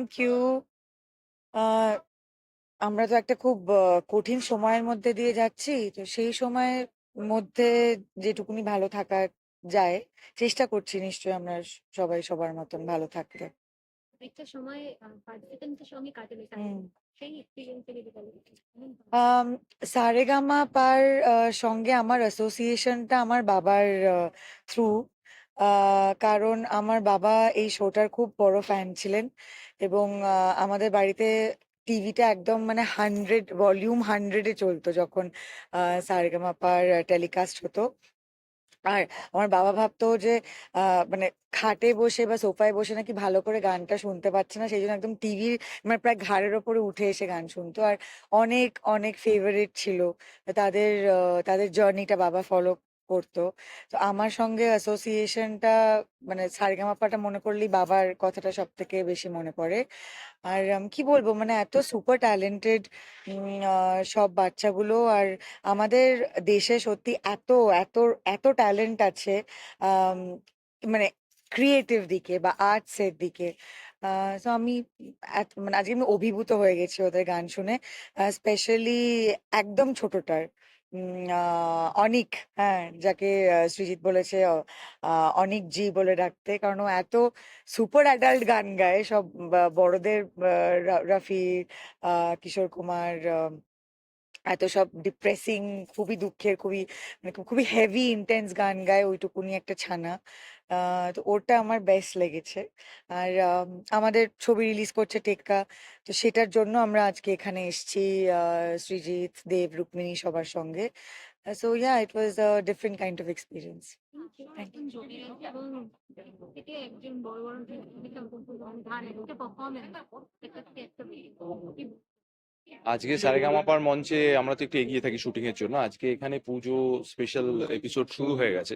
Thank you আমরা তো একটা খুব কঠিন সময়ের মধ্যে দিয়ে যাচ্ছি। তো সেই সময়ের মধ্যে যেটুকুনি ভালো থাকা যায় চেষ্টা করছি নিশ্চয়ই আমরা সবাই সবার মতন ভালো থাকতে। একটা সময় পার্টিসিপেন্টের সঙ্গে কাটালে সেই সারেগামা পার সঙ্গে আমার অ্যাসোসিয়েশনটা আমার বাবার থ্রু কারণ আমার বাবা এই শোটার খুব বড় ফ্যান ছিলেন এবং আমাদের বাড়িতে টিভিটা একদম মানে হান্ড্রেড ভলিউম হান্ড্রেডে চলতো যখন আহ, সারেগামা টেলিকাস্ট হতো। আর আমার বাবা ভাবতো যে মানে খাটে বসে বা সোফায় বসে নাকি ভালো করে গানটা শুনতে পাচ্ছে না সেই জন্য একদম টিভির মানে প্রায় ঘাড়ের ওপরে উঠে এসে গান শুনতো। আর অনেক অনেক ফেভারিট ছিল। তাদের তাদের জার্নিটা বাবা ফলো করতো। তো আমার সঙ্গে অ্যাসোসিয়েশনটা মানে সারেগামাপাটা মনে করলেই বাবার কথাটা সব থেকে বেশি মনে পড়ে। আর কি বলব? মানে এত সুপার ট্যালেন্টেড সব বাচ্চাগুলো। আর আমাদের দেশে সত্যি এত এত এত ট্যালেন্ট আছে মানে ক্রিয়েটিভ দিকে বা আর্টস এর দিকে। তো আমি এত- মানে আজকে আমি অভিভূত হয়ে গেছি ওদের গান শুনে স্পেশালি একদম ছোটটার। উম, অনিক হ্যাঁ যাকে সৃজিৎ সৃজিত বলেছে অনিক জি বলে ডাকতে। কারণ এত সুপার অ্যাডাল্ট গান গায় সব বড়দের রাফি কিশোর কুমার এত সব ডিপ্রেসিং খুবই দুঃখের খুবই মানে খুবই হেভি ইন্টেন্স গান গায় ওইটুকুনি একটা ছানা। তো ওটা আমার বেস্ট লেগেছে। আর আম, আমাদের ছবি রিলিজ করছে টেক্কা। তো সেটার জন্য আমরা আজকে এখানে এসেছি সৃজিত দেব রুক্মিণী সবার সঙ্গে। So yeah it was a different kind of experience Thank একজন জটিল এবং থেকে একজন বড় বড় গান একটা পারফরমেন্স একটা থেকে একটা কি আজকে সারেগামাপার মঞ্চে আমরা তো একটু এগিয়ে থাকি শুটিং এর জন্য। আজকে এখানে পুজো স্পেশাল এপিসোড শুরু হয়ে গেছে।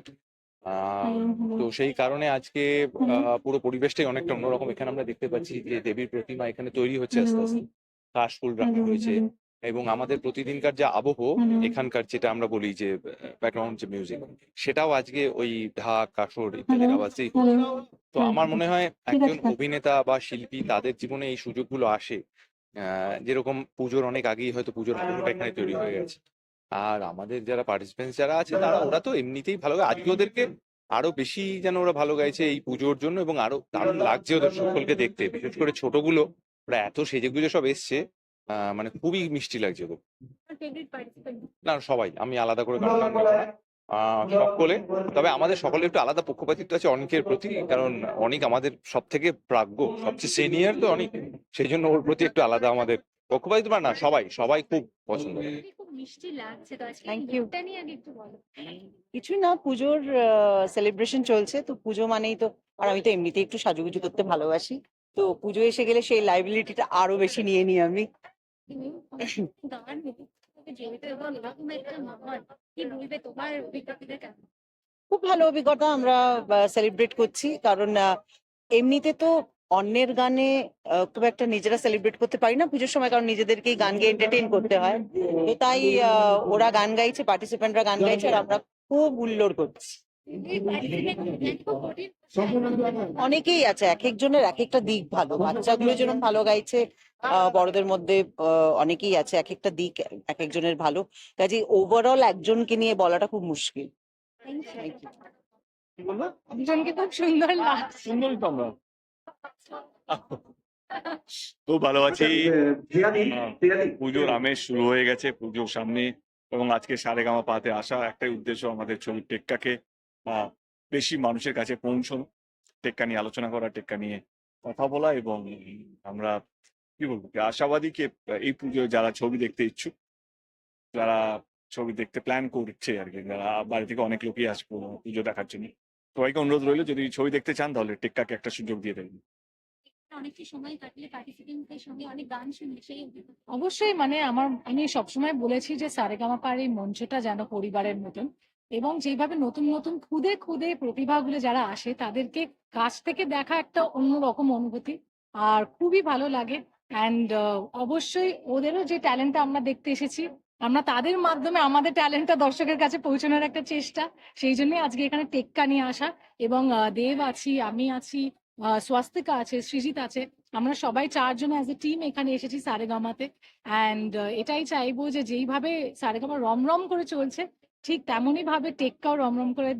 তো সেই কারণে আজকে পুরো পরিবেশটাই অনেকটা অন্যরকম। এখানে আমরা দেখতে পাচ্ছি যে দেবীর প্রতিমা এখানে তৈরি হচ্ছে আস্তে আস্তে। কাশফুল রাখা হয়েছে এবং আমাদের প্রতিদিনকার যে আবহ এখানকার যেটা আমরা বলি যে ব্যাকগ্রাউন্ড যে মিউজিক সেটাও আজকে ওই ঢাক কাসর ইত্যাদির আওয়াজেই তো আমার মনে হয় একজন অভিনেতা বা শিল্পী তাদের জীবনে এই সুযোগগুলো আসে। আহ, যেরকম পুজোর অনেক আগেই হয়তো পুজোর আবহটা এখানে তৈরি হয়ে গেছে। আর আমাদের যারা পার্টিসিপেন্টস যারা আছে তারা ওরা তো এমনিতেই ভালো গায়। আজকে ওদেরকে আরও বেশি যেন ওরা ভালো গাইছে এই পুজোর জন্য এবং আরও দারুণ লাগছে ওদের সকলকে দেখতে। বিশেষ করে ছোটগুলো ওরা এত সেজে গুজে সব এসছে মানে খুবই মিষ্টি লাগছে ওদের। না সবাই আমি আলাদা করে আহ, সকলে। তবে আমাদের সকলের একটু আলাদা পক্ষপাতিত্ব আছে অনেকের প্রতি কারণ অনেক আমাদের সব থেকে প্রাজ্ঞ সবচেয়ে সিনিয়র তো অনেক। সেই জন্য ওর প্রতি একটু আলাদা আমাদের পক্ষপাতিত্ব বা না সবাই সবাই খুব পছন্দ করে। খুব মিষ্টি লাগছে তো আজকে Thank এই নিয়ে আগে একটু বলো। কিছুই না পুজোর সেলিব্রেশন চলছে তো পুজো মানেই তো আর আমি তো এমনিতে একটু সাজুগুজু করতে ভালোবাসি। তো পুজো এসে গেলে সেই লাইবিলিটিটা আরও বেশি নিয়ে নিই আমি। খুব ভালো অভিজ্ঞতা আমরা সেলিব্রেট করছি। কারণ এমনিতে তো অন্যের গানে খুব একটা নিজেরা সেলিব্রেট করতে পারি না পুজোর সময় কারণ নিজেদেরকেই গান গিয়ে এন্টারটেইন করতে হয়। তো তাই ওরা গান গাইছে পার্টিসিপেন্টরা গান গাইছে আর আমরা খুব উল্লোড় করছি। অনেকেই আছে এক একজনের এক একটা দিক ভালো। বাচ্চাগুলো যেরকম ভালো গাইছে আহ, বড়দের মধ্যে আহ, অনেকেই আছে এক একটা দিক এক একজনের ভালো। কাজে ওভারঅল একজনকে নিয়ে বলাটা খুব মুশকিল. দুজনকে খুব সুন্দর লাগছে। সুন্দরই তো আমরা। খুব ভালো আছি। আহ, পুজোর আমেজ শুরু হয়ে গেছে পুজোর সামনে এবং আজকে সারেগামা পাতে আসা একটাই উদ্দেশ্য আমাদের ছবি টেক্কাকে বেশি মানুষের কাছে পৌঁছানো টেক্কা নিয়ে আলোচনা করা টেক্কা নিয়ে কথা বলা এবং আমরা কি বলব আশাবাদী কে এই পুজো যারা ছবি দেখতে ইচ্ছুক যারা ছবি দেখতে প্ল্যান করছে আর কি যারা বাড়ি থেকে অনেক লোকই আসব পুজো দেখার জন্য। সবাইকে অনুরোধ রইল যদি ছবি দেখতে চান তাহলে টেক্কাকে একটা সুযোগ দিয়ে দেবেন। অনেকটা সময় কাটলে পার্টিসিপেন্টদের সঙ্গে অনেক গান শুনলে সেই অবশ্যই মানে আমার আমি সবসময় বলেছি যে সারেগামাপার এই মঞ্চটা যেন পরিবারের মতন এবং যেভাবে নতুন নতুন খুদে খুদে প্রতিভাগুলো যারা আসে তাদেরকে কাছ থেকে দেখা একটা অন্যরকম অনুভূতি আর খুবই ভালো লাগে। অ্যান্ড অবশ্যই ওদেরও যে ট্যালেন্টটা আমরা দেখতে এসেছি আমরা তাদের মাধ্যমে আমাদের ট্যালেন্টটা দর্শকের কাছে পৌঁছানোর একটা চেষ্টা। সেই জন্যই আজকে এখানে টেক্কা নিয়ে আসা এবং দেব আছি, আমি আছি স্বস্তিকা আছে, সৃজিত আছে। আমরা সবাই চারজন অ্যাজ এ টিম এখানে এসেছি সারেগামাতে। অ্যান্ড এটাই চাইব যে যেইভাবে সারেগামা রমরম করে চলছে, ঠিক তেমনই ভাবে টেক্কাও রমরম করে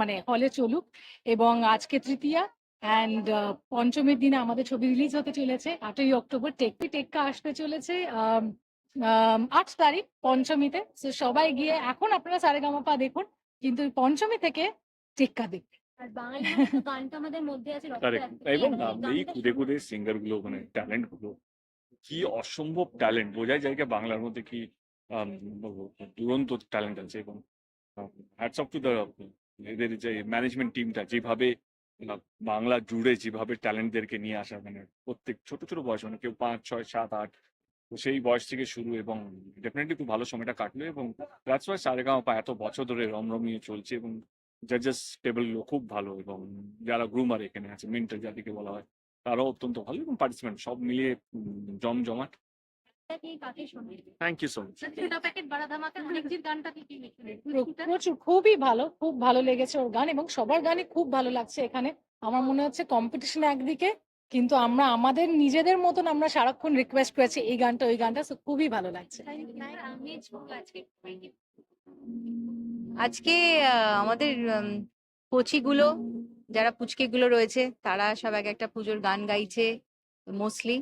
মানে হলে চলুক। এবং আজকে তৃতীয়া অ্যান্ড পঞ্চমীর দিনে আমাদের ছবি রিলিজ হতে চলেছে। আটই অক্টোবর টেক্কি টেক্কা আসতে চলেছে। আট তারিখ পঞ্চমীতে তো সবাই গিয়ে এখন আপনারা সারেগামাপা দেখুন কিন্তু পঞ্চমী থেকে টেক্কা দেখুন আর বাঙালি মানে গানটা আমাদের মধ্যে আছে রক্তে Correct. আছে। এবং এই খুদে খুদে সিঙ্গারগুলো মানে ট্যালেন্টগুলো কি অসম্ভব ট্যালেন্ট বোঝাই যায় যে বাংলার মধ্যে কি দুরন্ত ট্যালেন্ট আছে এবং হ্যাটস অফ টু দ্য এদের যে ম্যানেজমেন্ট টিমটা যেভাবে বাংলা জুড়ে যেভাবে ট্যালেন্টদেরকে নিয়ে আসা মানে প্রত্যেক ছোট ছোট বয়স মানে কেউ পাঁচ ছয় সাত আট সেই বয়স থেকে শুরু এবং ডেফিনেটলি খুব ভালো সময়টা কাটলো এবং দ্যাটস ওয়াই সারেগামাপা এত বছর ধরে রমরমিয়ে চলছে এবং জাজেস টেবিলগুলো খুব ভালো এবং যারা গ্রুমার এখানে আছে মেন্টার যাদেরকে বলা হয়, তারাও অত্যন্ত ভালো এবং পার্টিসিপেন্ট সব মিলিয়ে জমজমাট। থ্যাংক ইউ খুবই ভালো, খুব ভালো লেগেছে ওর গান এবং সবার গানই খুব ভালো লাগছে এখানে। আমার মনে হচ্ছে কম্পিটিশন একদিকে কিন্তু আমরা আমাদের নিজেদের মতন আমরা সারাক্ষণ রিকোয়েস্ট করেছি, এই গানটা, ওই গানটা। খুবই ভালো লাগছে। আজকে। আমাদের কচিগুলো, যারা পুচকেগুলো রয়েছে, তারা সব এক একটা পুজোর গান গাইছে মোস্টলি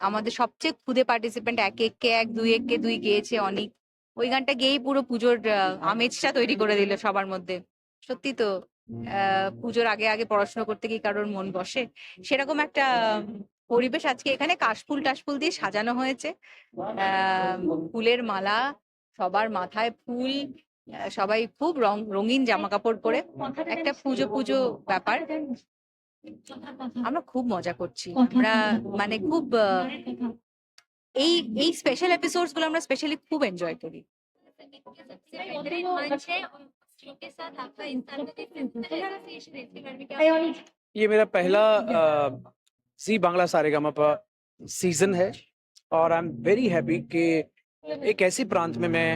আমাদের সবচেয়ে খুদে পার্টিসিপেন্ট এক এককে এক, দুই এককে দুই গেয়েছে, অনেক। ওই গানটা গেয়েই পুরো পুজোর আমেজটা তৈরি করে দিল সবার মধ্যে। সত্যি তো। পুজোর আগে আগে পড়াশোনা করতে গিয়ে কারোর মন বসে। সেরকম একটা পরিবেশ আজকে এখানে কাশফুল টাশফুল দিয়ে সাজানো হয়েছে। ফুলের মালা, সবার মাথায় ফুল সবাই খুব রং রঙিন জামা কাপড় পরে। একটা পুজো পুজো ব্যাপার। আমরা খুব মজা করছি। আমরা মানে খুব এই এই স্পেশাল এপিসোডসগুলো আমরা স্পেশালি খুব এনজয় করি। के साथ आपका ये मेरा पहला जी बांग्ला सारेगामापा सीज़न है और आई एम वेरी हैप्पी कि एक ऐसी प्रांत में मैं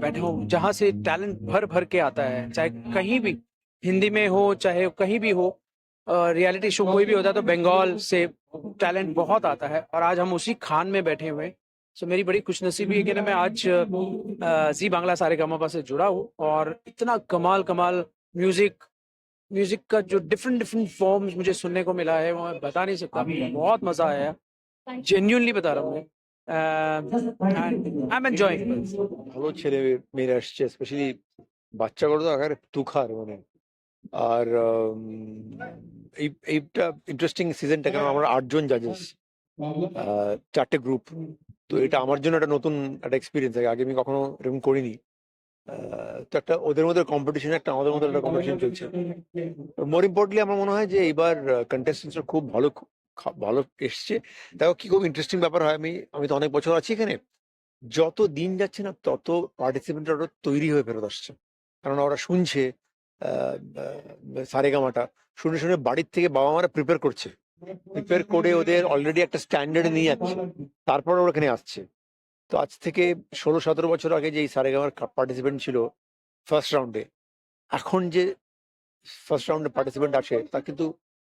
बैठा हूँ जहाँ से टैलेंट भर भर के आता है चाहे कहीं भी हिंदी में हो चाहे कहीं भी हो रियलिटी शो कोई भी होता है तो बंगाल से टैलेंट बहुत आता है और आज हम उसी खान में बैठे हुए हैं। सो मेरी बड़ी खुशनसीबी है कि ना मैं आज अ, जी बांग्ला सारेगामापा से जुड़ा हूँ और इतना कमाल कमाल म्यूजिक म्यूजिक का जो डिफरेंट डिफरेंट फॉर्म्स मुझे सुनने को मिला है वो मैं बता नहीं सकता बहुत मजा आया जेन्यूनली बता रहा हूँ मैं आई एम एंजॉयिंग ভালো ছেলে মেয়েরা আসছে স্পেশালি বাচ্চাগুলো তো আকারে তুখার মানে আর উম, এই এইটা ইন্টারেস্টিং সিজনটা কারণ আমরা আটজন জাজেস চারটে গ্রুপ তো এটা আমার জন্য একটা নতুন একটা এক্সপিরিয়েন্স আগে আমি কখনো এরকম করিনি। তো একটা ওদের মধ্যে কম্পিটিশন একটা আমাদের মধ্যে একটা কম্পিটিশন চলছে। মোর ইম্পর্টেন্টলি আমার মনে হয় যে এইবার কন্টেস্টেন্টসরা খুব ভালো ভালো এসছে। দেখো কি খুব ইন্টারেস্টিং ব্যাপার হয় আমি আমি তো অনেক বছর আছি এখানে। যত দিন যাচ্ছে না তত পার্টিসিপেন্টরা ওরা তৈরি হয়ে ফেরত আসছে। কারণ ওরা শুনছে সারেগামাটা। শুনে শুনে বাড়ির থেকে বাবা মারা প্রিপেয়ার করছে। প্রিপেয়ার করে ওদের অলরেডি একটা স্ট্যান্ডার্ড নিয়ে যাচ্ছে তারপর ওরা এখানে আসছে। তো আজ থেকে ষোলো সতেরো বছর আগে যে সারেগামার পার্টিসিপেন্ট ছিল ফার্স্ট রাউন্ডে এখন যে ফার্স্ট রাউন্ডে পার্টিসিপেন্ট আসে তা কিন্তু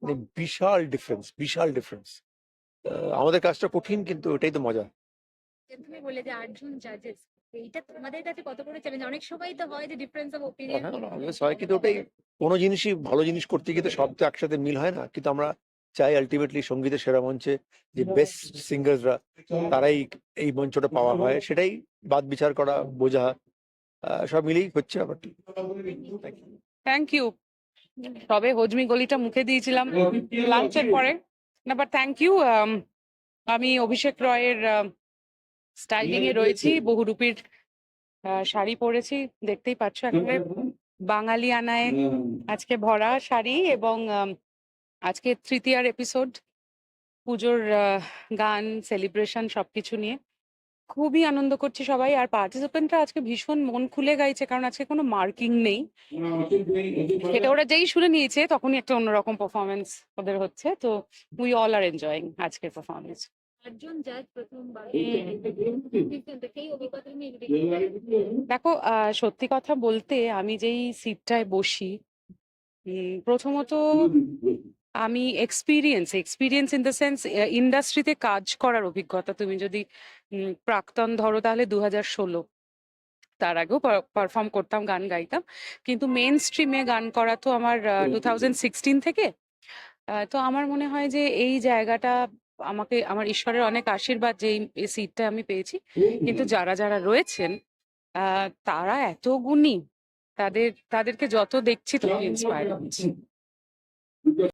মানে বিশাল ডিফারেন্স বিশাল ডিফারেন্স আমাদের কাজটা কঠিন কিন্তু এটাই তো মজা। যে তুমি বলে যে আটজন জাজেস এইটা তোমাদের কাছে কত বড় চ্যালেঞ্জ অনেক সময় তো হয় যে ডিফারেন্স অফ ওপিনিয়ন হ্যাঁ হয় কিন্তু ওটাই কোনো জিনিসই ভালো জিনিস করতে গিয়ে তো সব তো একসাথে মিল হয় না। কিন্তু আমরা চাই আলটিমেটলি সঙ্গীতের সেরা মঞ্চে যে বেস্ট সিঙ্গারসরা তারাই এই মঞ্চটা পাওয়া হয়। সেটাই বাদ বিচার করা বোঝা আহ, সব মিলেই হচ্ছে ব্যাপারটি। থ্যাংক ইউ তবে হজমি গলিটা মুখে দিয়েছিলাম লাঞ্চের পরে। না বাট থ্যাংক ইউ আমি অভিষেক রয়ের স্টাইলিং এ রয়েছি বহুরূপীর আহ, শাড়ি পরেছি দেখতেই পাচ্ছ একেবারে। বাঙালি আনায় আজকে ভরা শাড়ি এবং আজকে তৃতীয়ার এপিসোড পুজোর আহ, গান সেলিব্রেশন সবকিছু নিয়ে। খুবই আনন্দ করছি সবাই। আর পার্টিসিপেন্টরা আজকে ভীষণ মন খুলে গাইছে কারণ আজকে কোনো মার্কিং নেই। সেটা ওরা যেই শুনে নিয়েছে তখনই একটা অন্যরকম পারফরমেন্স ওদের হচ্ছে। তো উই অল আর এনজয়িং আজকের পারফরমেন্স দেখো আহ, সত্যি কথা বলতে আমি যেই সিটটায় বসি প্রথমত আমি experience experience in the sense ইন্ডাস্ট্রিতে কাজ করার অভিজ্ঞতা। তুমি যদি প্রাক্তন ধরো তাহলে দু হাজার ষোলো। তার আগেও পারফর্ম করতাম গান গাইতাম। কিন্তু মেন স্ট্রিমে গান করা তো আমার টু থাউজেন্ড সিক্সটিন থেকে। তো আমার মনে হয় যে এই জায়গাটা আমাকে আমার ঈশ্বরের অনেক আশীর্বাদ যে এই সিটটা আমি পেয়েছি। কিন্তু যারা যারা রয়েছেন তারা এত গুণী। তাদের তাদেরকে যত দেখছি তত ইন্সপায়ার হচ্ছি